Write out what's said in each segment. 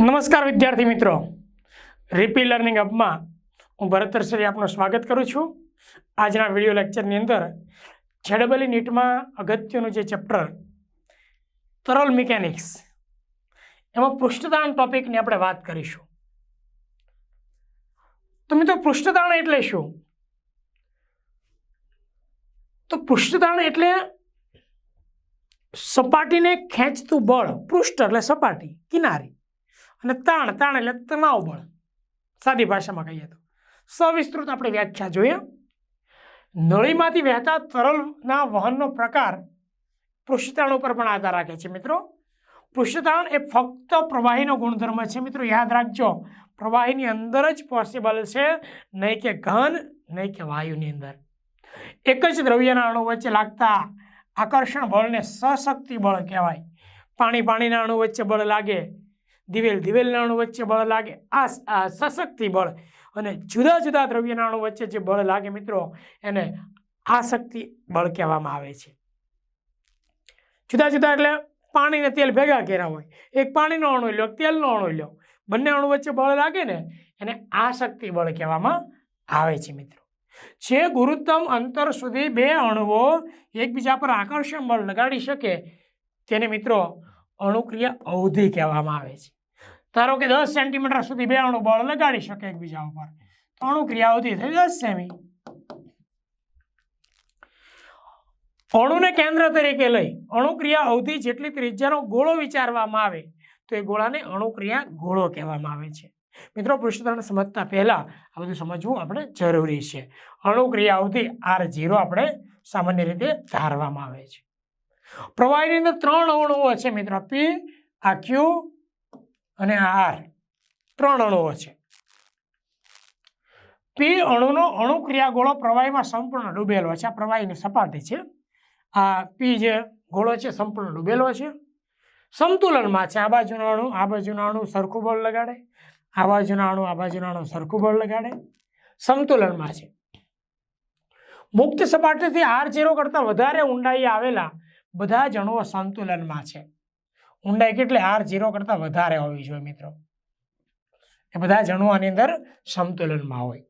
નમસ્કાર વિદ્યાર્થી મિત્રો. રીપી લર્નિંગ અપમાં હું ભરતરશ્રી આપનું સ્વાગત કરું છું. આજના વીડિયો લેક્ચરની અંદર છેડબલી નીટમાં અગત્યનું જે ચેપ્ટર તરલ મિકેનિક્સ એમાં પૃષ્ઠતાણ ટોપિકની આપણે વાત કરીશું. તો મિત્રો, પૃષ્ઠતાણ એટલે શું? તો પૃષ્ઠતાણ એટલે સપાટીને ખેંચતું બળ, પૃષ્ઠ એટલે સપાટી, કિનારી. અને તાણ તાણ એટલે તણાવ બળ. સાદી ભાષામાં કહીએ તો. સવિસ્તૃત આપણે વ્યાખ્યા જોઈએ. નળીમાંથી વહેતા તરલના વહનનો પ્રકાર પૃષ્ઠતાણ ઉપર પણ આધાર રાખે છે મિત્રો. પૃષ્ઠતાણ એ ફક્ત પ્રવાહીનો ગુણધર્મ છે મિત્રો, યાદ રાખજો. પ્રવાહીની અંદર જ પોસિબલ છે, નહીં કે ઘન, નહીં કે વાયુની અંદર. એક જ દ્રવ્યના અણુ વચ્ચે લાગતા આકર્ષણ બળને સશક્તિ બળ કહેવાય. પાણી પાણીના અણુ વચ્ચે બળ લાગે, દિવેલ દિવેલના અણુ વચ્ચે બળ લાગે, આ સશક્તિ બળ અને જુદા જુદા દ્રવ્યના અણુ વચ્ચે જે બળ લાગે મિત્રો, એને આસક્તિ બળ કહેવામાં આવે છે. જુદા જુદા એટલે પાણી ને તેલ ભેગા કર્યા હોય. એક પાણીનો અણુ લો તેલનો અણુ લો. બંને અણુ વચ્ચે બળ લાગે ને, એને આસક્તિ બળ કહેવામાં આવે છે મિત્રો. જે ગુરુત્તમ અંતર સુધી બે અણુઓ એકબીજા પર આકર્ષણ બળ લગાડી શકે, તેને મિત્રો અણુક્રિયા અવધિ કહેવામાં આવે છે. ધારો કે દસ સેન્ટીમીટર સુધી બે અણુ બળ લગાડી શકે એકબીજા ઉપર, તો અણુક્રિયા અવધિ થઈ દસ સેમી. અણુને કેન્દ્ર તરીકે લઈ અણુક્રિયા અવધિ જેટલી ત્રિજ્યાનો ગોળો વિચારવામાં આવે, તો એ ગોળાને અણુક્રિયા ગોળો કહેવામાં આવે છે. મિત્રો પૃષ્ઠતરણ સમજતા પહેલા આ બધું સમજવું આપણે જરૂરી છે. અણુક્રિયા અવધિ આર ઝીરો આપણે સામાન્ય રીતે ધારવામાં આવે છે. પ્રવાહીની અંદર ત્રણ અણુઓ છે મિત્રો. પી, આ ક્યુ અને આર. ત્રણ અણુઓ છે. પી અણુનો અણુક્રિયા ગોળો પ્રવાહીમાં સંપૂર્ણ ડૂબેલો છે. આ પ્રવાહીની સપાટી છે. આ પી જે ગોળો છે સંપૂર્ણ ડૂબેલો છે. સંતુલનમાં છે. આ બાજુનો અણુ, આ બાજુનો અણુ સરખું બળ લગાડે. આ બાજુના અણુ આ અણુ સરખું બળ લગાડે. સમતુલનમાં છે. મુક્ત સપાટીથી આર ઝીરો કરતાં વધારે ઊંડાઈ આવેલા બધા જ સંતુલનમાં છે. ઊંડાઈ કેટલી? આર ઝીરો કરતાં વધારે હોવી જોઈએ મિત્રો. એ બધા જ આની અંદર સંતુલનમાં હોય.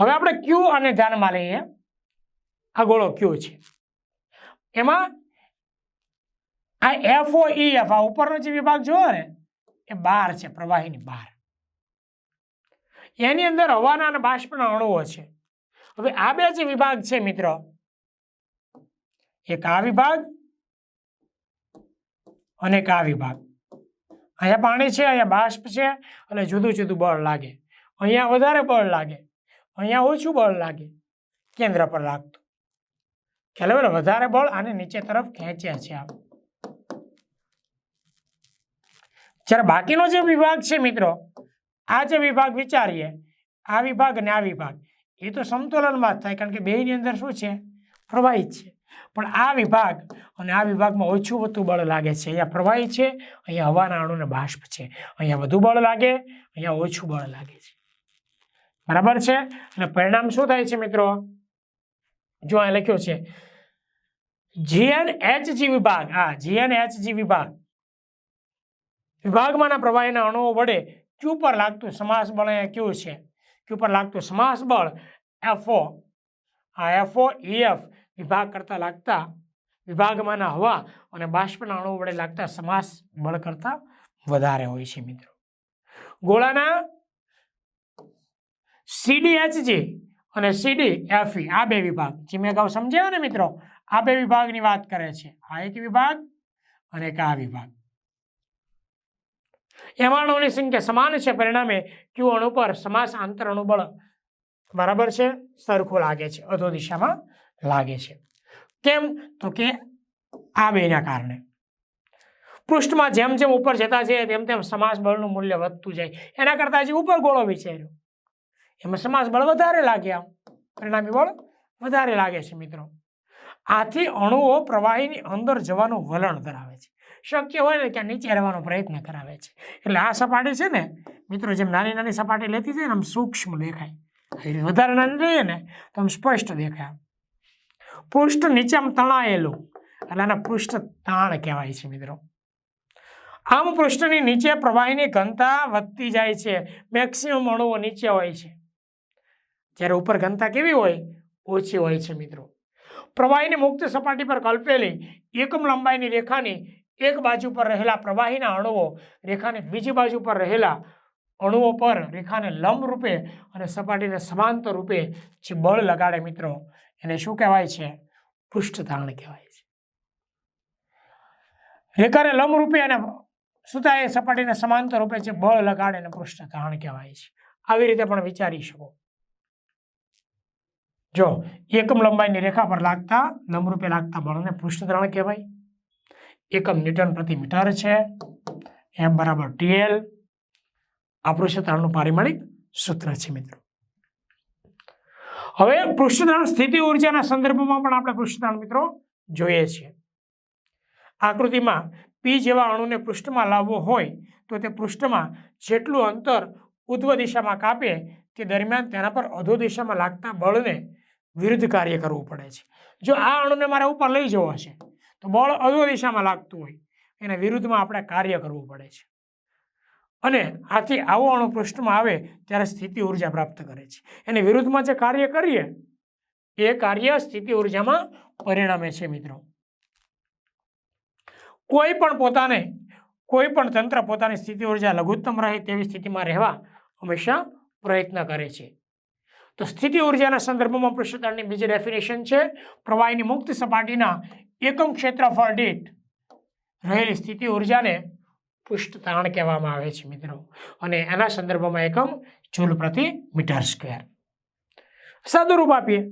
હવે આપણે ક્યુ અને ધ્યાનમાં લઈએ. આ ગોળો ક્યુ છે. એમાં આ એફ ઓ ઈ એફ આ ઉપરનો જે વિભાગ જોયો ને એ બાર છે, પ્રવાહીની બહાર. એની અંદર હવાના અને બાષ્પના અણુઓ છે. હવે આ બે જે વિભાગ છે મિત્રો, એક આ વિભાગ અને એક આ વિભાગ. અહીંયા પાણી છે, અહીંયા બાષ્પ છે એટલે જુદું જુદું બળ લાગે. અહીંયા વધારે બળ લાગે, અહીંયા ઓછું બળ લાગે, કેન્દ્ર પર લાગતું ખ્યાલ વધારે બળ આને નીચે તરફ ખેંચે છે આમ. જ્યારે બાકીનો જે વિભાગ છે મિત્રો, આ જે વિભાગ વિચારીએ, આ વિભાગ અને આ વિભાગ, એ તો સમતોલનમાં જ થાય, કારણ કે બેયની અંદર શું છે? પ્રવાહી છે. પણ આ વિભાગ અને આ વિભાગમાં ઓછું વધુ બળ લાગે છે. અહીંયા પ્રવાહી છે, અહીંયા હવાના અણુને બાષ્પ છે. અહીંયા વધુ બળ લાગે, અહીંયા ઓછું બળ લાગે છે. બરાબર છે? અને પરિણામ શું થાય છે મિત્રો? જો અહીં લખ્યું છે જીએન એચજી વિભાગ, હા જીએન એચજી વિભાગ. વિભાગમાંના પ્રવાહીના અણુઓ વડે ક્યુ પર લાગતું સમાસ બળ અહીંયા ક્યુ છે? ક્યુ પર લાગતું સમાસ બળ એફઓ આ એફઓ ઈએફ વિભાગ કરતાં લાગતા વિભાગમાંના હવા અને બાષ્પના અણુઓ વડે લાગતા સમાસ બળ કરતાં વધારે હોય છે મિત્રો. ગોળાના સીડીએચજી અને સીડી એફઈ આ બે વિભાગ. જે મેં અગાઉ સમજાવ્યો ને મિત્રો, આ બે વિભાગની વાત કરે છે. આ એક વિભાગ અને એક આ વિભાગ. એમાં અણુઓની સંખ્યા સમાન છે. પરિણામે ક્યુ અણુ પર સમાસ આંતર અણુબળ બરાબર છે. સરખું લાગે છે. અધો દિશામાં લાગે છે. કેમ? તો કે આ બેના કારણે. પૃષ્ઠમાં જેમ જેમ ઉપર જતા છે તેમ તેમ સમાસ બળનું મૂલ્ય વધતું જાય. એના કરતાં જે ઉપર ગોળો વિચાર્યો. એમાં સમાસ બળ વધારે લાગે આમ. પરિણામી બળ વધારે લાગે છે મિત્રો. આથી અણુઓ પ્રવાહીની અંદર જવાનું વલણ ધરાવે છે. શક્ય હોય ને ત્યાં નીચે રહેવાનો પ્રયત્ન કરાવે છે. એટલે આ સપાટી છે ને, મિત્રો, જેમ નાની નાની સપાટી લેતી જાય આમ સૂક્ષ્મ દેખાય. વધારે નાની લઈએ ને, તો આમ સ્પષ્ટ દેખાય પૃષ્ઠ નીચે આમ તણાયેલું, એટલે આને પૃષ્ઠ તાણ કહેવાય છે, મિત્રો. આમ પૃષ્ઠની નીચે પ્રવાહીની ઘનતા વધતી જાય છે. મેક્સિમમ અણુઓ નીચે હોય છે. જ્યારે ઉપર ઘનતા કેવી હોય, ઓછી હોય છે, મિત્રો. પ્રવાહીની મુક્ત સપાટી પર કલ્પેલી એકમ લંબાઈની રેખાની એક બાજુ પર રહેલા પ્રવાહીના અણુઓ રેખાની બીજી બાજુ પર રહેલા અણુઓ પર રેખાને લંબ રૂપે અને સપાટીને સમાંતર રૂપે જે બળ લગાડે મિત્રો, એને શું કહેવાય છે? પૃષ્ઠતાણ કહેવાય છે. રેખાને લંબ રૂપે અને સુતા એ સપાટીને સમાંતર રૂપે જે બળ લગાડે એને પૃષ્ઠતાણ કહેવાય છે. આવી રીતે પણ વિચારી શકો. જો એકમ લંબાઈની રેખા પર લાગતા, લંબરૂપે લાગતા બળને પૃષ્ઠતાણ કહેવાય. એકમ ન્યૂટન પ્રતિ મીટર છે. એમ બરાબર ટીએલ આ પૃષ્ઠતાણનું પારિમાણિક સૂત્ર છે મિત્રો. હવે પૃષ્ઠતાણ સ્થિતિ ઉર્જાના સંદર્ભમાં પણ આપણે પૃષ્ઠતાણ મિત્રો જોઈએ છીએ. આકૃતિમાં પી જેવા અણુને પૃષ્ઠમાં લાવવો હોય તો તે પૃષ્ઠમાં જેટલું અંતર ઉધ્વ દિશામાં કાપે તે દરમિયાન તેના પર અધો દિશામાં લાગતા બળને વિરુદ્ધ કાર્ય કરવું પડે છે. જો આ અણુને મારે ઉપર લઈ જવો છે તો બળ અધો દિશામાં લાગતું હોય, એના વિરુદ્ધમાં આપણે કાર્ય કરવું પડે છે. અને આથી આવો અણુ પૃષ્ઠમાં આવે ત્યારે સ્થિતિ ઊર્જા પ્રાપ્ત કરે છે. એને વિરુદ્ધમાં જે કાર્ય કરીએ, એ કાર્ય સ્થિતિ ઉર્જામાં પરિણમે છે મિત્રો. કોઈ પણ પોતાને, કોઈ પણ તંત્ર પોતાની સ્થિતિ ઊર્જા લઘુત્તમ રહે તેવી સ્થિતિમાં રહેવા હંમેશા પ્રયત્ન કરે છે. તો સ્થિતિ ઉર્જાના સંદર્ભમાં પૃષ્ઠતાણની બીજી ડેફિનેશન છે, પ્રવાહીની મુક્ત સપાટીના એકમ ક્ષેત્રફળ દીઠ રહેલી સ્થિતિ ઉર્જાને પૃષ્ઠતાણ કહેવામાં આવે છે મિત્રો. અને એના સંદર્ભમાં એકમ જૂલ પ્રતિ મીટર સ્ક્વેર. સાદુરૂપ આપીએ.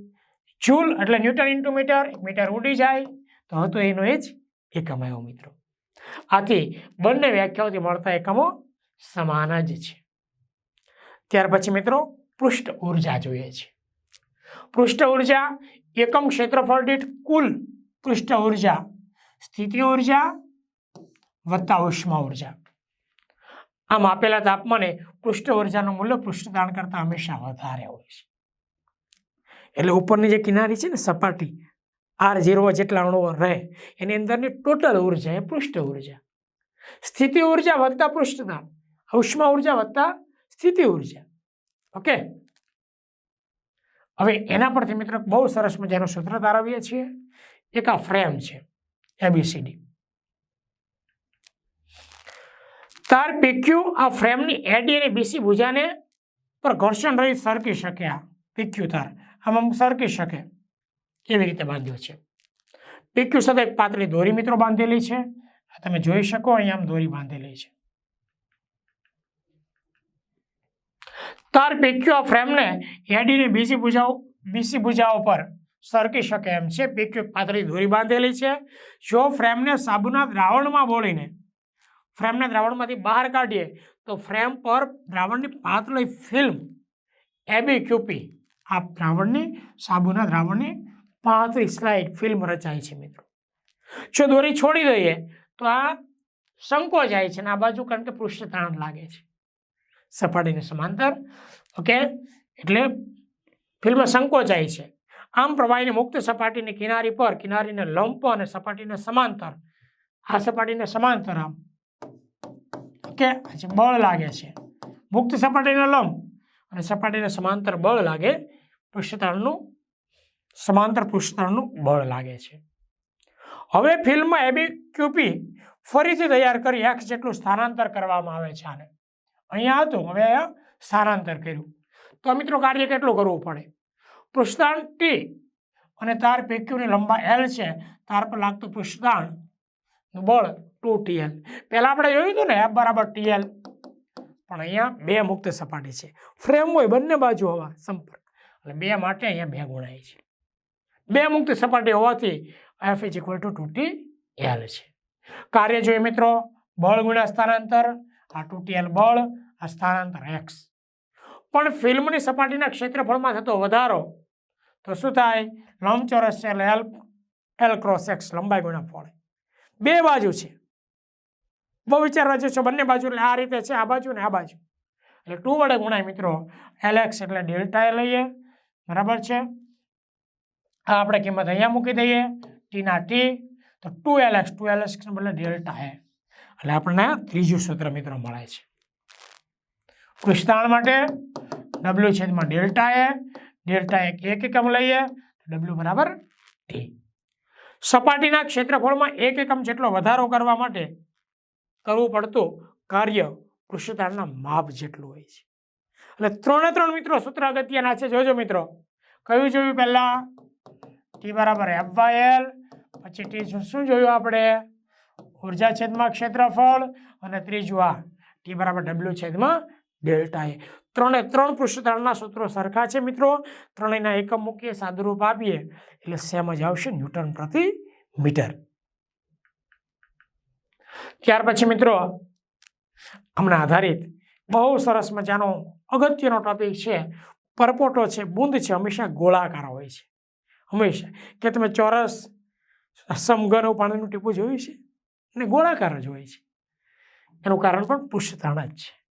જૂલ એટલે ન્યૂટન ઇન્ટુ મીટર મીટર ઉડી જાય. તો હતો એનો એ જ એકમ આવ્યો મિત્રો. આથી બંને વ્યાખ્યાઓથી મળતા એકમો સમાન જ છે. ત્યાર પછી મિત્રો પૃષ્ઠ ઊર્જા જોઈએ છે. પૃષ્ઠ ઊર્જા એકમ ક્ષેત્રફળ દીઠ કુલ પૃષ્ઠ ઊર્જા સ્થિતિ ઊર્જા વત્તા ઉષ્મા ઊર્જા આમ આપેલા તાપમાને પૃષ્ઠ ઉર્જાનું મૂલ્ય પૃષ્ઠતાણ કરતાં હંમેશા વધારે હોય છે. એટલે ઉપરની જે કિનારી છે ને, સપાટી, આર ઝીરો જેટલા અણુઓ રહે, એની અંદરની ટોટલ ઊર્જા એ પૃષ્ઠ ઊર્જા સ્થિતિ ઊર્જા વધતા પૃષ્ઠતાણ, ઉષ્મા ઊર્જા વધતા સ્થિતિ ઊર્જા ઓકે? હવે એના પરથી મિત્રો બહુ સરસ મજાનું સૂત્ર તારવીએ છીએ. એક આ ફ્રેમ છે એબીસીડી તાર પીક્યુ આ ફ્રેમની એડી અને બીસી ભુજાને પર ઘર્ષણ રહિત સરકી શકે આ પીક્યુ તાર. આમાં સરકી શકે એવી રીતે બાંધ્યો છે. પીક્યુ સાથે એક પાતળી દોરી મિત્રો બાંધેલી છે. તમે જોઈ શકો અહીંયા આમ દોરી બાંધેલી છે. તાર પીક્યુ આ ફ્રેમને એડીની બીજી ભુજાઓ બીસી ભુજાઓ પર સરકી શકે એમ છે. પીક્યુક પાતળી દોરી બાંધેલી છે. જો ફ્રેમને સાબુના દ્રાવણમાં બોળીને, ફ્રેમને દ્રાવણમાંથી બહાર કાઢીએ, તો ફ્રેમ પર દ્રાવણની પાતળી ફિલ્મ એબી ક્યુપી આ દ્રાવણની, સાબુના દ્રાવણની પાતળી સ્લાઇડ ફિલ્મ રચાય છે મિત્રો. જો દોરી છોડી દઈએ, તો આ સંકોચાય છે અને આ બાજુ કારણ કે પૃષ્ઠ તાણ લાગે છે. સપાટીને સમાંતર, ઓકે? એટલે ફિલ્મ સંકોચાય છે. આમ પ્રવાહીની મુક્ત સપાટીની કિનારી પર, કિનારીને લંબ અને સપાટીને સમાંતર. આ સપાટીને સમાંતર આમ. પછી બળ લાગે છે. મુક્ત સપાટીને લંબ અને સપાટીને સમાંતર બળ લાગે. પૃષ્ઠતાણનું સમાંતર પૃષ્ઠતળનું બળ લાગે છે. હવે ફિલ્મ એબી ક્યુપી ફરીથી તૈયાર કરી એક્સ જેટલું સ્થાનાંતર કરવામાં આવે છે આને. અહીંયા હતું, હવે સ્થાનાંતર કર્યું. તો મિત્રો કાર્ય કેટલું કરવું પડે? પૃષ્ઠતાણ ટી અને તાર પેક્યુની લંબા એલ છે, તાર પર લાગતું પૃષ્ઠતાણનું બળ ટુ ટીએલ પહેલાં આપણે જોયું હતું ને એફ બરાબર ટીએલ પણ અહીંયા બે મુક્ત સપાટી છે. ફ્રેમ હોય બંને બાજુ હવા સંપર્ક. એટલે બે માટે અહીંયા બે ગુણાય છે. બે મુક્ત સપાટી હોવાથી F is equal to two T L છે. કાર્ય જોઈએ મિત્રો, બળ ગુણ્યા સ્થાનાંતર. આ ટુ ટી એલ બળ, આ સ્થાનાંતર એક્સ પણ ફિલ્મની સપાટીના ક્ષેત્રફળમાં થતો વધારો તો શું થાય? લંબચોરસ છે એટલે એલ એલ ક્રોસ એક્સ લંબાઈ ગુણ્યા ફળ. બે બાજુ છે. બહુ વિચારવા જશો બંને બાજુ, એટલે આ રીતે છે, આ બાજુ ને આ બાજુ. એટલે ટુ વડે ગુણાય મિત્રો એલ એક્સ એટલે ડેલ્ટા એ લઈએ. બરાબર છે? આ આપણે કિંમત અહીંયા મૂકી દઈએ ટીના ટી તો two L X two L એક્સને બદલે ડેલ્ટા હે એટલે આપણને ત્રીજું સૂત્ર મિત્રો મળે છે. પૃષ્ઠાણ માટે ડબલ્યુ છેદમાં ડેલ્ટા એ ડેલ્ટા એક એક એકમ લઈએ ડબલ્યુ બરાબર ટી સપાટીના ક્ષેત્રફળમાં એક એકમ જેટલો વધારો કરવા માટે કરવું પડતું કાર્ય પૃષ્ઠતાણના માપ જેટલું હોય છે. એટલે ત્રણે ત્રણ મિત્રો સૂત્ર અગત્યના છે, જોજો મિત્રો. કયું જોયું પહેલા? ટી બરાબર એફ પછી ટી શું જોયું આપણે? ઊર્જા છેદમાં ક્ષેત્રફળ અને ત્રીજું આ ટી બરાબર ડબલ્યુ છેદમાં ડેલ્ટા એ. ત્રણે, ત્રણ પૃષ્ઠતાણના સૂત્રો સરખા છે મિત્રો. ત્રણેયના એકમ મૂકીએ, સાદુરૂપ આપીએ. એટલે સેમ જ આવશે ન્યૂટન પ્રતિ મીટર. ત્યાર પછી મિત્રો, હમણાં આધારિત બહુ સરસ મજાનો અગત્યનો ટોપિક છે, પરપોટો છે, બુંદ છે, હંમેશા ગોળાકાર હોય છે. હંમેશા. કે તમે ચોરસ સમઘન પાણીનું ટીપું જોયું છે? અને ગોળાકાર જ હોય છે. એનું કારણ પણ પૃષ્ઠતાણ જ છે.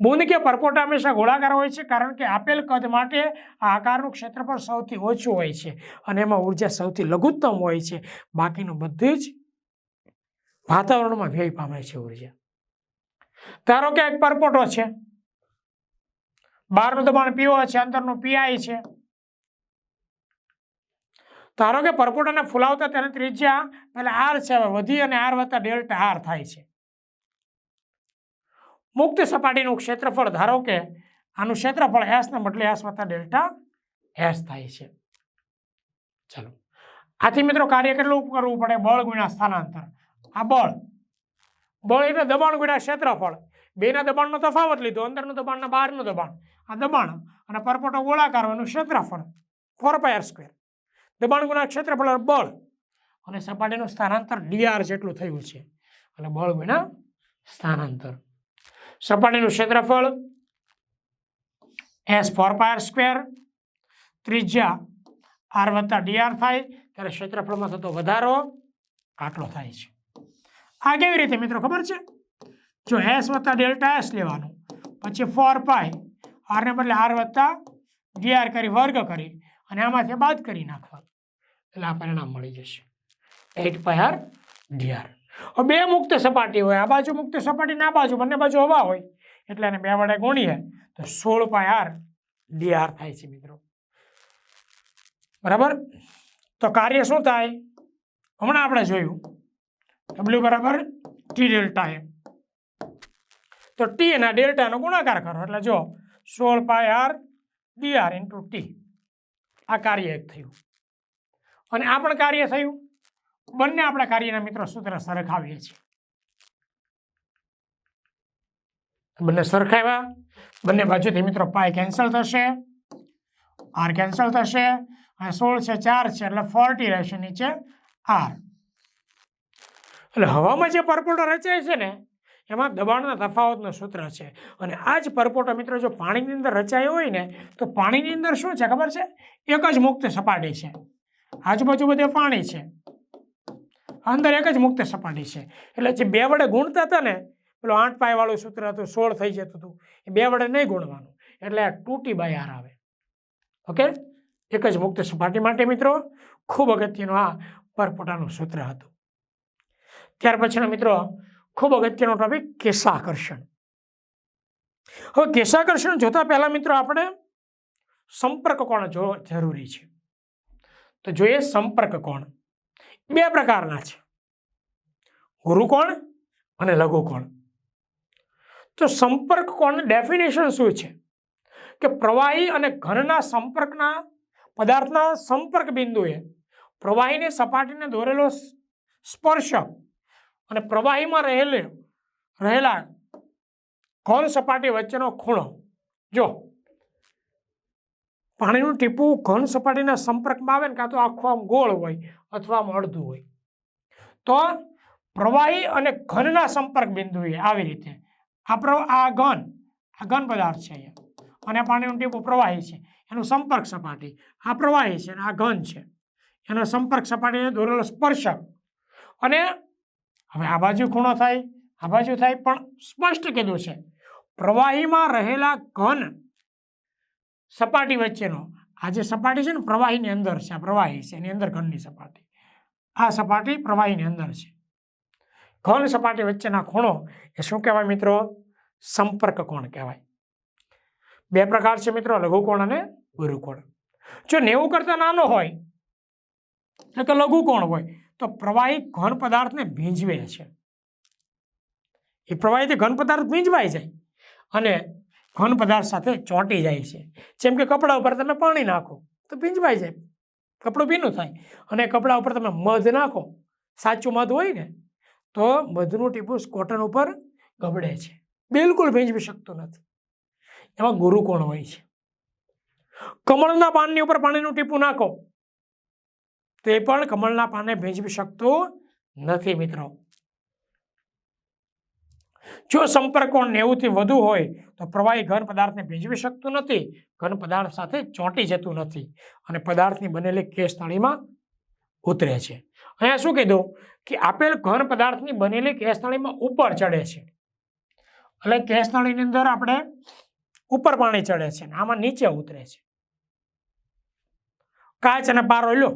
બુંદ કે પરપોટા હંમેશા ગોળાકાર હોય છે, કારણ કે આપેલ કદ માટે આ આકારનું ક્ષેત્રફળ સૌથી ઓછું હોય છે અને એમાં ઊર્જા સૌથી લઘુત્તમ હોય છે. બાકીનું બધું જ વાતાવરણમાં વ્યય પામે છે ઊર્જા. ધારો કે એક પરપોટો છે બહારનું દબાણ પીઓ છે, અંદરનું પીઆઈ છે. ધારો કે પરપોટાને ફૂલાવતા તેની ત્રિજ્યા, પહેલાં આર છે, હવે વધી અને આર વત્તા ડેલ્ટા આર થાય છે. મુક્ત સપાટીનું ક્ષેત્રફળ ધારો કે આનું ક્ષેત્રફળ એસને બદલે એસ વત્તા ડેલ્ટા એસ થાય છે. ચલો. આથી મિત્રો કાર્ય કેટલું કરવું પડે? બળ ગુણ્યા સ્થાનાંતર. આ બળ. બળ એટલે દબાણ ગુણ્યા ક્ષેત્રફળ. બેના દબાણનો તફાવત લીધો, અંદરનું દબાણ ને બહારનું દબાણ. આ દબાણ અને પરપોટો ગોળાકાર એનું ક્ષેત્રફળ. ફોર પાયર સ્ક્વેર દબાણ ગુણ્યા ક્ષેત્રફળ બળ. અને સપાટીનું સ્થાનાંતર ડીઆર જેટલું થયું છે. અને બળ ગુણ્યા સ્થાનાંતર. સપાટીનું ક્ષેત્રફળ S four pi r square ત્રિજ્યા આર વત્તા ડીઆર થાય ત્યારે ક્ષેત્રફળમાં થતો વધારો આટલો થાય છે. આ કેવી રીતે મિત્રો ખબર છે? જો એસ વત્તા ડેલ્ટા એસ લેવાનું, પછી ફોર પાય આરને બદલે આર વત્તા ડીઆર કરી વર્ગ કરી અને આમાંથી બાદ કરી નાખવાનું. એટલે આ પરિણામ મળી જશે. એટ પાય આર ડીઆર હવે બે મુક્ત સપાટી હોય, આ બાજુ મુક્ત સપાટી ના બાજુ, બંને બાજુ હવા હોય. એટલે એને બે વડે ગુણીએ તો સોળ પાય આર ડીઆર થાય છે મિત્રો. બરાબર? તો કાર્ય શું થાય? હમણાં આપણે જોયું. ડબલ્યુ બરાબર ટી ડેલ્ટા એમ તો ટી અને ડેલ્ટાનો ગુણાકાર કરો, એટલે જો સોળ pi R DR into T આ કાર્ય એક થયું. અને આ પણ કાર્ય થયું? બંને આપણા કાર્યના મિત્રો સૂત્ર સરખાવીએ છીએ. બંને સરખાવ્યા. બંને બાજુથી મિત્રો પાય કેન્સલ થશે. આર કેન્સલ થશે. અને સોળ છે, ચાર છે, એટલે ફોર્ટી રહેશે નીચે આર. એટલે હવામાં જે પરપોટો રચાય છે ને, એમાં દબાણના તફાવતનું સૂત્ર છે. અને આ જ પરપોટો મિત્રો જો પાણીની અંદર રચાયો હોય ને, તો પાણીની અંદર શું છે ખબર છે? એક જ મુક્ત સપાટી છે. આજુબાજુ બધે પાણી છે. અંદર એક જ મુક્ત સપાટી છે. એટલે જે બે વડે ગુણતા હતા ને, પેલું આઠ પાયવાળું સૂત્ર હતું, સોળ થઈ જતું હતું. એ બે વડે નહીં ગુણવાનું. એટલે આ ટૂટી બાય આર આવે. ઓકે? એક જ મુક્ત સપાટી માટે મિત્રો, ખૂબ અગત્યનું આ પરપોટાનું સૂત્ર હતું. ત્યાર પછીનો મિત્રો, ખૂબ અગત્યનો ટોપિક કેશાકર્ષણ. હવે કેશાકર્ષણ જોતા પહેલા મિત્રો આપણે સંપર્ક કોણ જો, જરૂરી છે. તો જોઈએ સંપર્ક કોણ. બે પ્રકારના છે. ગુરુકોણ અને લઘુકોણ તો સંપર્ક કોણ ડેફિનેશન શું છે? કે પ્રવાહી અને ઘનના સંપર્કના પદાર્થના સંપર્ક બિંદુએ પ્રવાહીની સપાટીને દોરેલો સ્પર્શ અને પ્રવાહીમાં રહેલે, રહેલા ઘન સપાટી વચ્ચેનો ખૂણો. જો પાણીનું ટીપું ઘન સપાટીના સંપર્કમાં આવે ને કાં તો આખું આમ ગોળ હોય અથવા આમ અડધું હોય. તો પ્રવાહી અને ઘનના સંપર્ક બિંદુએ આવી રીતે આ પ્ર, આ ઘન આ ઘન પદાર્થ છે અહીંયા. અને પાણીનું ટીપું પ્રવાહી છે. એનું સંપર્ક સપાટી. આ પ્રવાહી છે અને આ ઘન છે. એનો સંપર્ક સપાટીને દોરેલો સ્પર્શક. અને હવે આ બાજુ ખૂણો થાય, આ બાજુ થાય પણ સ્પષ્ટ કીધું છે. પ્રવાહીમાં રહેલા ઘન સપાટી વચ્ચેનો. આ જે સપાટી છે ને, પ્રવાહીની અંદર છે, આ પ્રવાહી છે, એની અંદર ઘનની સપાટી. આ સપાટી પ્રવાહીની અંદર છે. ઘન સપાટી વચ્ચેના ખૂણો એ શું કહેવાય મિત્રો? સંપર્ક કોણ કહેવાય? બે પ્રકાર છે મિત્રો, લઘુકોણ અને ગુરુકોણ જો નેવું કરતાં નાનો હોય એટલે લઘુ લઘુકોણ હોય, તો પ્રવાહી ઘન પદાર્થને ભીંજવે છે. એ પ્રવાહીથી ઘન પદાર્થ ભીંજવાઈ જાય. અને ઘન પદાર્થ સાથે ચોંટી જાય છે. જેમ કે કપડા ઉપર તમે પાણી નાખો, તો ભીંજવાઈ જાય. કપડું ભીનું થાય. અને કપડા ઉપર તમે મધ નાખો, સાચું મધ હોય ને, તો મધનું ટીપું કોટન ઉપર ગબડે છે. બિલકુલ ભીંજવી શકતું નથી. એમાં ગુરુકોણ હોય છે. કમળના પાનની ઉપર પાણીનું ટીપું નાખો, તો પણ કમળના પાને ભીંજવી શકતું નથી મિત્રો. જો સંપર્કોણ નેવુંથી વધુ હોય, તો પ્રવાહી ઘન પદાર્થને ભીંજવી શકતું નથી, ઘન પદાર્થ સાથે ચોંટી જતું નથી અને પદાર્થની બનેલી કેસ થાળીમાં ઉતરે છે. અહીંયા શું કીધું? કે આપેલ ઘન પદાર્થની બનેલી કેસ થાળીમાં ઉપર ચડે છે. એટલે કેસ થાળીની અંદર આપણે ઉપર પાણી ચડે છે આમાં નીચે ઉતરે છે. કાચ અને પારો લો.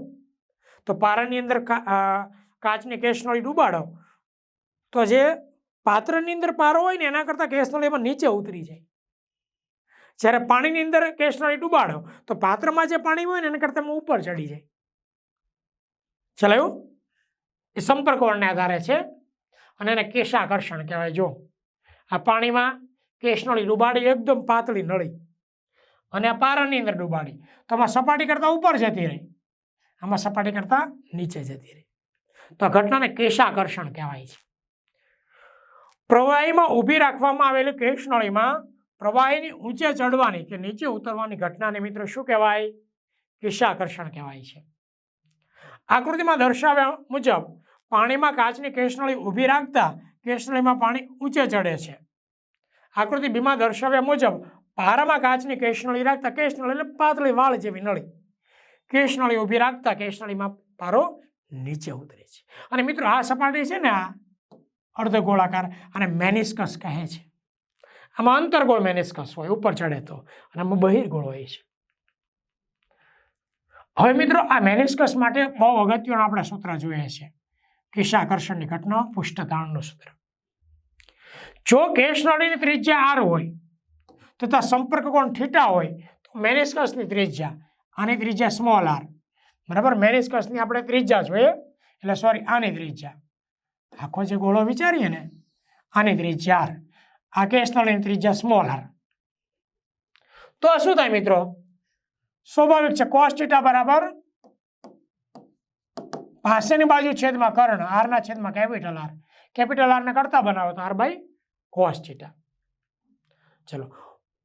તો પારાની અંદર કાચની કેસનળી ડૂબાડો. તો જે પાત્રની અંદર પારો હોય ને, એના કરતાં કેસનળીમાં નીચે ઉતરી જાય. જ્યારે પાણીની અંદર કેસનળી ડૂબાડો તો પાત્રમાં જે પાણી હોય ને, એના કરતાં એમાં ઉપર ચડી જાય. ચલાયું એ સંપર્ક બળને આધારે છે, અને એને કેશાકર્ષણ કહેવાય. જો, આ પાણીમાં કેસનળી ડૂબાડી એકદમ પાતળી નળી, અને આ પારાની અંદર ડૂબાડી, તો આમાં સપાટી કરતાં ઉપર જતી રહી. આમાં સપાટી કરતાં નીચે જતી રહી. તો આ ઘટનાને કેશાકર્ષણ કહેવાય છે. પ્રવાહીમાં ઊભી રાખવામાં આવેલી કેશનળીમાં પ્રવાહીની ઊંચે ચડવાની કે નીચે ઉતરવાની ઘટનાને મિત્રો શું કહેવાય? કેશાકર્ષણ કહેવાય છે. આકૃતિમાં દર્શાવ્યા મુજબ પાણીમાં કાચની કેશનળી ઊભી રાખતા કેશનળીમાં પાણી ઊંચે ચડે છે. આકૃતિ બીમાં દર્શાવ્યા મુજબ પારામાં કાચની કેશનળી રાખતા કેશનળી એટલે પાતળી વાળ જેવી નળી. કેશનળી ઊભી રાખતા કેશનળીમાં પારો નીચે ઉતરે છે. અને મિત્રો આ સપાટી છે ને આ અર્ધ ગોળાકાર અને મેનિસ્કસ કહે છે. આમાં અંતરગોળ મેનિસ્કસ હોય, ઉપર ચડે તો, અને આમાં બહિર્ગોળ હોય છે. હવે મિત્રો, આ મેનિસ્કસ માટે બહુ અગત્યનું આપણે સૂત્ર જોઈએ છે. કિશાકર્ષણની ઘટના પુષ્ટતાણનું સૂત્ર. જો કેસ નળીની ત્રિજ્યા આર હોય, તથા સંપર્ક કોણ થીટા હોય, તો મેનિસ્કસની ત્રિજ્યા, આની ત્રિજ્યા સ્મોલ આર બરાબર? મેનિસ્કસની આપણે ત્રિજ્યા જોઈએ, એટલે સોરી, આની ત્રિજ્યા. આખો જે ગોળો વિચારીએ ને, આની ત્રિજ્યા આર આ કેસ ત્રિજ્યા સ્મોલ આર તો શું થાય મિત્રો? સ્વાભાવિક છે કોસ બરાબર પાસેની બાજુ છેદમાં કર્ણ આરના છેદમાં કેપિટલ આર કેપિટલ આરને કરતા બનાવો તો આર બાય કોસ ચલો,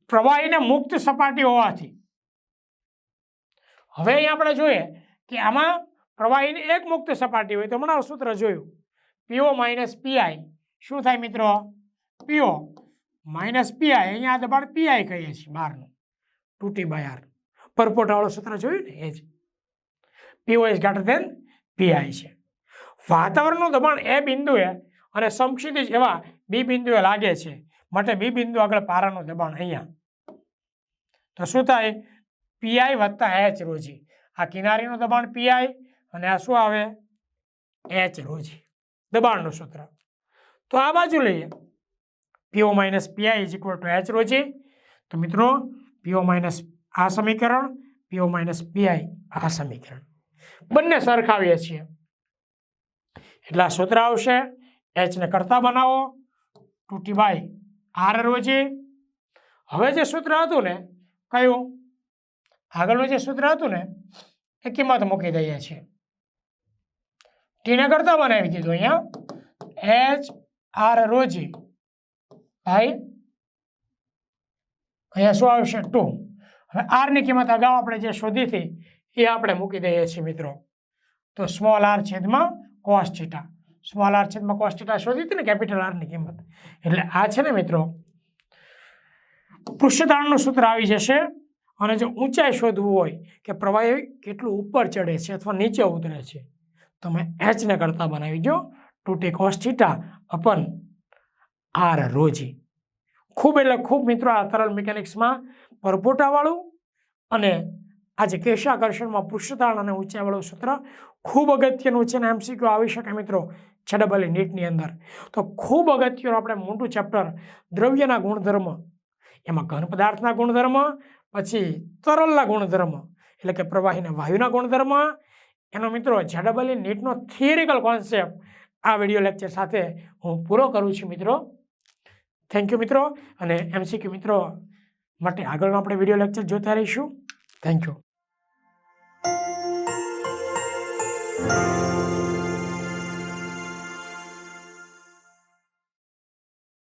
પ્રવાહીને મુક્ત સપાટી હોવાથી. હવે અહીં આપણે જોઈએ કે આમાં પ્રવાહીની એક મુક્ત સપાટી હોય તો હમણાં સૂત્ર જોયું. પીઓ માઇનસ પીઆઈ શું થાય મિત્રો? પીઓ માઇનસ પીઆઈ અહીંયા દબાણ પીઆઈ કહીએ છીએ બહારનું. ટૂટી બાય આર પરપોટાવાળું સૂત્ર જોયું ને? એ જ. પીઓ ઇઝ ગ્રેટર દેન પીઆઈ છે. વાતાવરણનું દબાણ એ બિંદુએ અને સમક્ષિતિજ એવા બી બિંદુએ લાગે છે. માટે બી બિંદુ આગળ પારાનું દબાણ અહીંયા. તો શું થાય? પીઆઈ વત્તા એચ રોજી. આ કિનારીનું દબાણ પીઆઈ અને આ શું આવે? એચ રોજી. દબાણનું સૂત્ર. તો આ બાજુ લઈએ. PO minus PI is equal to H rho g તો મિત્રો પીઓ માઇનસ આ સમીકરણ પીઓ માઇનસ પીઆઈ આ સમીકરણ. બંને સરખાવીએ છીએ. એટલે આ સૂત્ર આવશે એચને કરતા બનાવો ટુ ટી બાય આર રોજે હવે જે સૂત્ર હતું ને, કયું? આગળનું જે સૂત્ર હતું ને, એ કિંમત મૂકી દઈએ છીએ. ટીને કરતા બનાવી દીધું અહીંયા. એચ આર રોજી. ભાઈ, અહીંયા શું આવશે? ટુ હવે આરની કિંમત અગાઉ આપણે જે શોધી હતી, એ આપણે મૂકી દઈએ છીએ મિત્રો. તો સ્મોલ આર છેદમાં કોસ સ્મોલ આર છેદમાં કોસ શોધી હતી ને કેપિટલ આરની કિંમત. એટલે આ છે ને મિત્રો, પૃષ્ઠતાણનું સૂત્ર આવી જશે અને જો ઊંચાઈ શોધવું હોય કે પ્રવાહી કેટલું ઉપર ચડે છે અથવા નીચે ઉતરે છે તમે એચને કરતા બનાવી દો two tech theta upon R rho g ખૂબ એટલે ખૂબ મિત્રો આ તરલ મિકેનિક્સમાં પરપોટાવાળું અને આજે કેશાકર્ષણમાં પૃષ્ઠતાણ અને ઊંચાઈવાળું સૂત્ર ખૂબ અગત્યનું છે અને એમસીક્યુ આવી શકે મિત્રો છે નીટની અંદર. તો ખૂબ અગત્યનું આપણે મોટું ચેપ્ટર દ્રવ્યના ગુણધર્મ, એમાં ઘન પદાર્થના ગુણધર્મ, પછી તરલના ગુણધર્મ, એટલે કે પ્રવાહીના વાયુના ગુણધર્મ એનો મિત્રો જેડબલ નીટનો થિયરિકલ કોન્સેપ્ટ આ વીડિયો લેક્ચર સાથે હું પૂરો કરું છું મિત્રો. થેન્ક યુ મિત્રો. અને એમસીક્યુ મિત્રો માટે આગળનો આપણે વીડિયો લેક્ચર જોતા રહીશું. Thank you